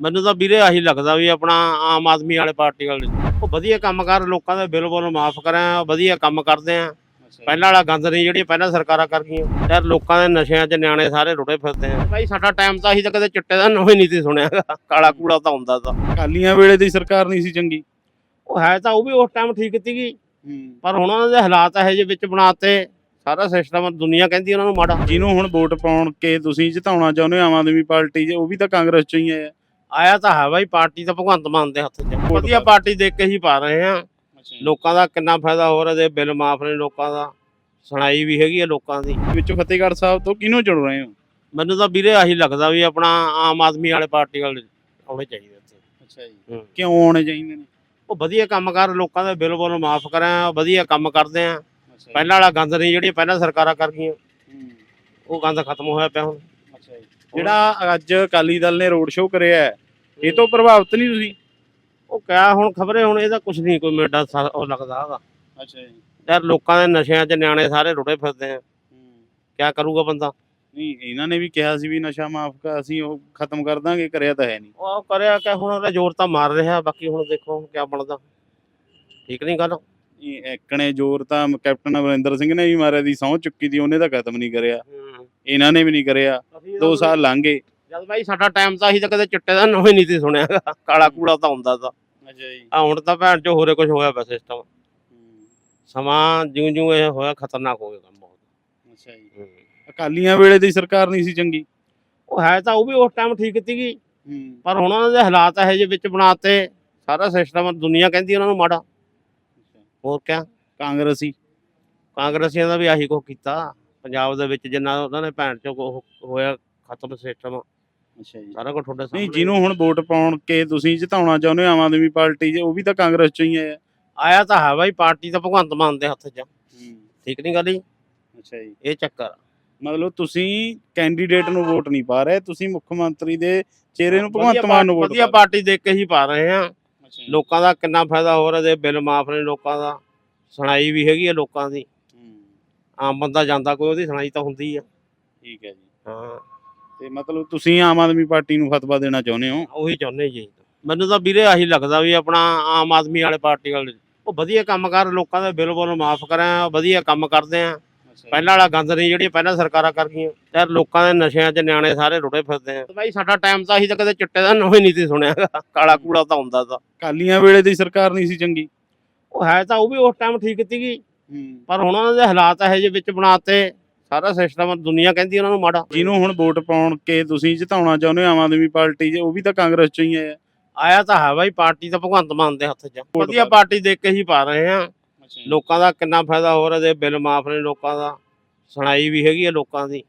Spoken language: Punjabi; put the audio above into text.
ਮੈਨੂੰ ਤਾਂ ਵੀਰੇ ਆਹੀ ਲੱਗਦਾ ਵੀ ਆਪਣਾ ਆਮ ਆਦਮੀ ਵਾਲੇ ਪਾਰਟੀ ਵਾਲੇ ਉਹ ਵਧੀਆ ਕੰਮ ਕਰ ਲੋਕਾਂ ਦੇ ਬਿੱਲ ਬੁੱਲ ਮਾਫ ਕਰਾਂ ਵਧੀਆ ਕੰਮ ਕਰਦੇ ਆ। ਪਹਿਲਾਂ ਵਾਲਾ ਗੰਦ ਨਹੀਂ ਜਿਹੜੀ ਪਹਿਲਾਂ ਸਰਕਾਰਾਂ ਕਰ ਗਈਆਂ। ਯਾਰ ਲੋਕਾਂ ਦੇ ਨਸ਼ਿਆਂ 'ਚ ਨਿਆਣੇ ਸਾਰੇ ਰੁੜੇ ਫਿਰਦੇ ਆ। ਭਾਈ ਸਾਡਾ ਟਾਈਮ ਤਾਂ ਅਸੀਂ ਤਾਂ ਕਦੇ ਚਿੱਟੇ ਦਾ ਨਵੇਂ ਨਹੀਂ ਸੀ ਸੁਣਿਆ। ਕਾਲਾ ਕੂੜਾ ਤਾਂ ਹੁੰਦਾ ਤਾਂ। ਅਕਾਲੀਆਂ ਵੇਲੇ ਦੀ ਸਰਕਾਰ ਨਹੀਂ ਸੀ ਚੰਗੀ। ਉਹ ਹੈ ਤਾਂ ਉਹ ਵੀ ਉਸ ਟਾਈਮ ਠੀਕ ਸੀਗੀ। ਪਰ ਹੁਣ ਉਹਨਾਂ ਦੇ ਹਾਲਾਤ ਇਹੋ ਜਿਹੇ ਵਿੱਚ ਬਣਾਤੇ। ਸਾਰਾ ਸਿਸਟਮ ਦੁਨੀਆ ਕਹਿੰਦੀ ਉਹਨਾਂ ਨੂੰ ਮਾੜਾ। ਜਿਹਨੂੰ ਹੁਣ ਵੋਟ ਪਾਉਣ ਕੇ ਤੁਸੀਂ ਜਿਤਾਉਣਾ ਚਾਹੁੰਦੇ ਹੋ ਆਮ ਆਦਮੀ ਪਾਰਟੀ 'ਚ ਉਹ ਵੀ ਤਾਂ ਕਾਂਗਰਸ 'ਚੋਂ ਹੀ ਹੈ। ਆਇਆ ਤਾਂ ਹੈ ਬਾਈ ਪਾਰਟੀ ਤਾਂ ਭਗਵੰਤ ਮਾਨ ਦੇ ਹੱਥ 'ਚ ਵਧੀਆ ਪਾਰਟੀ ਦੇਖ ਕੇ ਹੀ ਪਾ ਰਹੇ ਆ ਲੋਕਾਂ ਦਾ ਕਿੰਨਾ ਫਾਇਦਾ ਹੋ ਰਿਹਾ ਦੇ ਬਿੱਲ ਮਾਫ ਨੇ ਲੋਕਾਂ ਦਾ ਸੁਣਾਈ ਵੀ ਹੈਗੀ ਆ ਲੋਕਾਂ ਦੀ। ਵਿੱਚੋਂ ਫਤਿਹਗੜ੍ਹ ਸਾਹਿਬ ਤੋਂ ਕਿਹਨੂੰ ਚੁਣ ਰਹੇ ਹੋ? ਮੈਨੂੰ ਤਾਂ ਵੀਰੇ ਆਹੀ ਲੱਗਦਾ ਵੀ ਆਪਣਾ ਆਮ ਆਦਮੀ ਵਾਲੇ ਪਾਰਟੀ ਵਾਲੇ ਆਉਣੇ ਚਾਹੀਦੇ ਇੱਥੇ। ਅੱਛਾ ਜੀ। ਕਿਉਂ ਆਉਣੇ ਚਾਹੀਦੇ ਨੇ? ਉਹ ਵਧੀਆ ਕੰਮ ਕਰ ਲੋਕਾਂ ਦੇ ਬਿੱਲ ਬੁੱਲ ਮਾਫ ਕਰਾਂ ਵਧੀਆ ਕੰਮ ਕਰਦੇ ਆ ਪਹਿਲਾਂ ਵਾਲਾ ਗੰਦ ਨਹੀਂ ਜਿਹੜੀ ਪਹਿਲਾਂ ਸਰਕਾਰਾਂ ਕਰ ਗਈਆਂ ਉਹ ਗੰਦ ਖਤਮ ਹੋਇਆ ਪਿਆ ਹੁਣ। ਅੱਛਾ ਜੀ। ਜਿਹੜਾ ਅੱਜ ਅਕਾਲੀ ਦਲ ਨੇ ਰੋਡ ਸ਼ੋਅ ਕਰਿਆ ਹੈ, ਇਹ ਤੋਂ ਪ੍ਰਭਾਵਿਤ ਨਹੀਂ ਤੁਸੀਂ? ਉਹ ਕਿਆ ਹੁਣ ਖਬਰੇ ਹੁਣ ਇਹਦਾ ਕੁਝ ਨਹੀਂ ਕੋਈ ਮੇਡਾ ਸਾ- ਉਹ ਲੱਗਦਾ ਹੈਗਾ ਅੱਛਾ ਜੀ। ਯਾਰ ਲੋਕਾਂ ਦੇ ਨਸ਼ਿਆਂ 'ਚ ਨਿਆਣੇ ਸਾਰੇ ਰੁੜੇ ਫਿਰਦੇ ਆ। ਕਿਆ ਕਰੂਗਾ ਬੰਦਾ? ਨਹੀਂ ਇਹਨਾਂ ਨੇ ਵੀ ਕਿਹਾ ਸੀ ਵੀ ਨਸ਼ਾ ਮਾਫ ਕਰ ਅਸੀਂ ਉਹ ਖਤਮ ਕਰ ਦਾਂਗੇ ਕਰਿਆ ਤਾਂ ਹੈ ਨਹੀਂ। ਉਹ ਕਰਿਆ ਕਿ ਹੁਣ ਉਹਦਾ ਜ਼ੋਰ ਤਾਂ ਮਾਰ ਰਿਹਾ ਬਾਕੀ ਹੁਣ ਦੇਖੋ ਕਿਆ ਬਣਦਾ। ਠੀਕ ਨਹੀਂ ਗੱਲ? ਇਹ ਐਕਣੇ ਜ਼ੋਰ ਤਾਂ ਕੈਪਟਨ ਅਮਰਿੰਦਰ ਸਿੰਘ ਨੇ ਵੀ ਮਾਰਿਆ ਦੀ ਸਹੁੰ ਚੁੱਕੀ ਦੀ ਉਹਨੇ ਤਾਂ ਖਤਮ ਨਹੀਂ ਕਰਿਆ। ਇਹਨਾਂ ਨੇ ਵੀ ਨਹੀਂ ਕਰਿਆ। 2 ਸਾਲ ਲੰਘ ਗਏ। ਜਦ ਬਾਈ ਸਾਡਾ ਟਾਈਮ ਤਾਂ ਅਸੀਂ ਤਾਂ ਕਦੇ ਚਿੱਟੇ ਦਾ ਨਵੇਂ ਨਹੀਂ ਸੀ ਸੁਣਿਆ। ਕਾਲਾ ਕੂੜਾ ਤਾਂ ਹੁੰਦਾ ਤਾਂ। ਅੱਛਾ ਜੀ। ਆ ਹੁਣ ਤਾਂ ਭੈਣ ਚੋ ਹੋਰੇ ਕੁਝ ਹੋਇਆ ਪਿਆ ਸਿਸਟਮ ਸਮਾਂ ਜਿਉਂ ਜਿਉਂ ਇਹ ਹੋਇਆ ਖਤਰਨਾਕ ਹੋ ਗਿਆ ਕੰਮ ਬਹੁਤ। ਅੱਛਾ ਜੀ। ਅਕਾਲੀਆਂ ਵੇਲੇ ਦੀ ਸਰਕਾਰ ਨਹੀਂ ਸੀ ਚੰਗੀ। ਉਹ ਹੈ ਤਾਂ ਉਹ ਵੀ ਉਸ ਟਾਈਮ ਠੀਕ ਸੀਗੀ। ਪਰ ਹੁਣ ਉਹਨਾਂ ਦੇ ਹਾਲਾਤ ਇਹੋ ਜਿਹੇ ਵਿੱਚ ਬਣਾਤੇ। ਸਾਰਾ ਸਿਸਟਮ ਦੁਨੀਆ ਕਹਿੰਦੀ ਉਹਨਾਂ ਨੂੰ ਮਾੜਾ। ਹੋਰ ਕਿਆ? ਕਾਂਗਰਸੀ। ਕਾਂਗਰਸੀਆਂ ਦਾ ਵੀ ਆਹੀ ਕੁਛ ਕੀਤਾ। ਪੰਜਾਬ ਦੇ ਵਿੱਚ ਜਿੰਨਾ ਉਹਨਾਂ ਨੇ ਭੈਣ ਚੋ ਹੋਇਆ ਖਤਮ ਸਿਸਟਮ ਅੱਛਾ ਜੀ। ਸਾਰਾ ਕੁਝ ਤੁਹਾਡੇ ਨਹੀਂ ਸਾਹਮਣੇ ਜਿਹਨੂੰ ਹੁਣ ਵੋਟ ਪਾਉਣ ਕੇ ਤੁਸੀਂ ਜਿਤਾਉਣਾ ਚਾਹੁੰਦੇ ਹੋ ਆਮ ਆਦਮੀ ਪਾਰਟੀ 'ਚ ਉਹ ਵੀ ਤਾਂ ਕਾਂਗਰਸ 'ਚੋਂ ਹੀ ਹੈ ਆਇਆ ਤਾਂ ਹੈ ਬਾਈ ਪਾਰਟੀ ਤਾਂ ਭਗਵੰਤ ਮਾਨ ਦੇ ਹੱਥ 'ਚ ਆ। ਠੀਕ ਨਹੀਂ ਗੱਲ ਜੀ? ਅੱਛਾ ਜੀ। ਇਹ ਚੱਕਰ ਆ। ਮਤਲਬ ਤੁਸੀਂ ਕੈਂਡੀਡੇਟ ਨੂੰ ਵੋਟ ਨਹੀਂ ਪਾ ਰਹੇ ਤੁਸੀਂ ਮੁੱਖ ਮੰਤਰੀ ਦੇ ਚਿਹਰੇ ਨੂੰ ਵਧੀਆ ਭਗਵੰਤ ਮਾਨ ਨੂੰ ਵੋਟ ਵਧੀਆ ਪਾ ਪਾਰਟੀ ਦੇਖ ਕੇ ਹੀ ਪਾ ਰਹੇ ਆ। ਰਹੇ ਲੋਕਾਂ ਦਾ ਕਿੰਨਾ ਫਾਇਦਾ ਹੋ ਰਿਹਾ ਦੇ ਬਿੱਲ ਮਾਫ ਨੇ ਲੋਕਾਂ ਦਾ। ਸੁਣਾਈ ਵੀ ਹੈਗੀ ਆ ਲੋਕਾਂ ਦੀ। ਆਮ ਬੰਦਾ ਜਾਂਦਾ ਕੋਈ ਉਹਦੀ ਸੁਣਾਈ ਤਾਂ ਹੁੰਦੀ ਆ। ਠੀਕ ਹੈ ਜੀ। ਹਾਂ। ਤੇ ਮਤਲਬ ਤੁਸੀਂ ਆਮ ਆਦਮੀ ਪਾਰਟੀ ਨੂੰ ਫਤਵਾ ਦੇਣਾ ਚਾਹੁੰਦੇ ਹੋ? ਉਹੀ ਚਾਹੁੰਦੇ ਜੀ ਮੈਨੂੰ ਤਾਂ ਵੀਰੇ ਆਹੀ ਲੱਗਦਾ ਵੀ ਆਪਣਾ ਆਮ ਆਦਮੀ ਵਾਲੇ ਪਾਰਟੀ ਵਾਲੇ ਉਹ ਵਧੀਆ ਕੰਮ ਕਰ ਲੋਕਾਂ ਦੇ ਬਿੱਲ ਬੁੱਲ ਮਾਫ ਕਰਾਂ ਵਧੀਆ ਕੰਮ ਕਰਦੇ ਆ। ਪਹਿਲਾਂ ਵਾਲਾ ਗੰਦ ਨਹੀਂ ਜਿਹੜੀ ਪਹਿਲਾਂ ਸਰਕਾਰਾਂ ਕਰ ਗਈਆਂ ਯਾਰ ਲੋਕਾਂ ਦੇ ਨਸ਼ਿਆਂ 'ਚ ਨਿਆਣੇ ਸਾਰੇ ਰੁੜੇ ਫਿਰਦੇ ਆ। ਬਾਈ ਸਾਡਾ ਟਾਈਮ ਤਾਂ ਅਸੀਂ ਤਾਂ ਕਦੇ ਚਿੱਟੇ ਦਾ ਨਵੇਂ ਨਹੀਂ ਸੀ ਸੁਣਿਆ। ਕਾਲਾ ਕੂੜਾ ਤਾਂ ਹੁੰਦਾ ਤਾਂ। ਅਕਾਲੀਆਂ ਵੇਲੇ ਦੀ ਸਰਕਾਰ ਨਹੀਂ ਸੀ ਚੰਗੀ। ਉਹ ਹੈ ਤਾਂ ਉਹ ਵੀ ਉਸ ਟਾਈਮ ਠੀਕ ਸੀਗੀ। ਪਰ ਹੁਣ ਉਹਨਾਂ ਦੇ ਹਾਲਾਤ ਇਹੋ ਜਿਹੇ ਵਿੱਚ ਬਣਾਤੇ। ਸਾਰਾ ਸਿਸਟਮ ਦੁਨੀਆ ਕਹਿੰਦੀ ਉਹਨਾਂ ਨੂੰ ਮਾੜਾ। ਜਿਹਨੂੰ ਹੁਣ ਵੋਟ ਪਾਉਣ ਕੇ ਤੁਸੀਂ ਜਿਤਾਉਣਾ ਚਾਹੁੰਦੇ ਹੋ ਆਮ ਆਦਮੀ ਪਾਰਟੀ 'ਚ ਉਹ ਵੀ ਤਾਂ ਕਾਂਗਰਸ 'ਚੋਂ ਹੀ ਹੈ। ਆਇਆ ਤਾਂ ਹੈ ਬਾਈ ਪਾਰਟੀ ਤਾਂ ਭਗਵੰਤ ਮਾਨ ਦੇ ਹੱਥ 'ਚ। ਵਧੀਆ ਪਾਰਟੀ ਦੇਖ ਕੇ ਹੀ ਪਾ ਰਹੇ ਆ। ਲੋਕਾਂ ਦਾ ਕਿੰਨਾ ਫਾਇਦਾ ਹੋ ਰਿਹਾ ਦੇ ਬਿੱਲ ਮਾਫ ਨੇ ਲੋਕਾਂ ਦਾ ਸੁਣਾਈ ਵੀ ਹੈਗੀ ਆ ਲੋਕਾਂ ਦੀ।